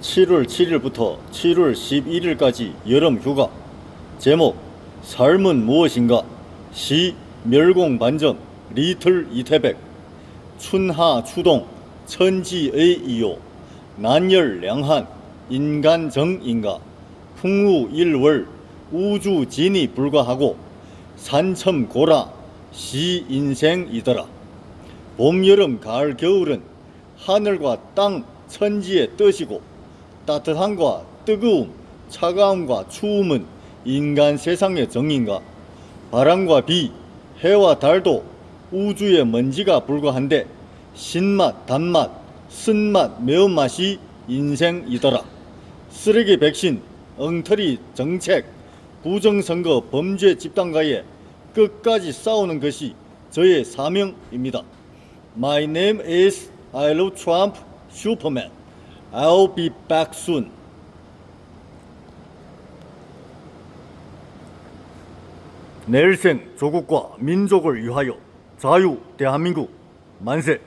7월 7일부터 7월 11일까지 여름 휴가. 제목 삶은 무엇인가? 시 멸공 반점 리틀 이태백 춘하 추동 천지의 이요 난열 량한 인간 정인가 풍우 일월 우주 진이 불과하고 산첨 고라 시 인생이더라 봄 여름 가을 겨울은 하늘과 땅 천지의 뜻이고 따뜻함과 뜨거움 차가움과 추움은 인간 세상의 정인가 바람과 비 해와 달도 우주의 먼지가 불과한데 신맛 단맛 쓴맛 매운맛이 인생이더라 쓰레기 백신 엉터리 정책 부정선거 범죄 집단과의 끝까지 싸우는 것이 저의 사명입니다. My name is I love Trump Superman. I'll be back soon. 내일생 조국과 민족을 위하여 자유 대한민국 만세.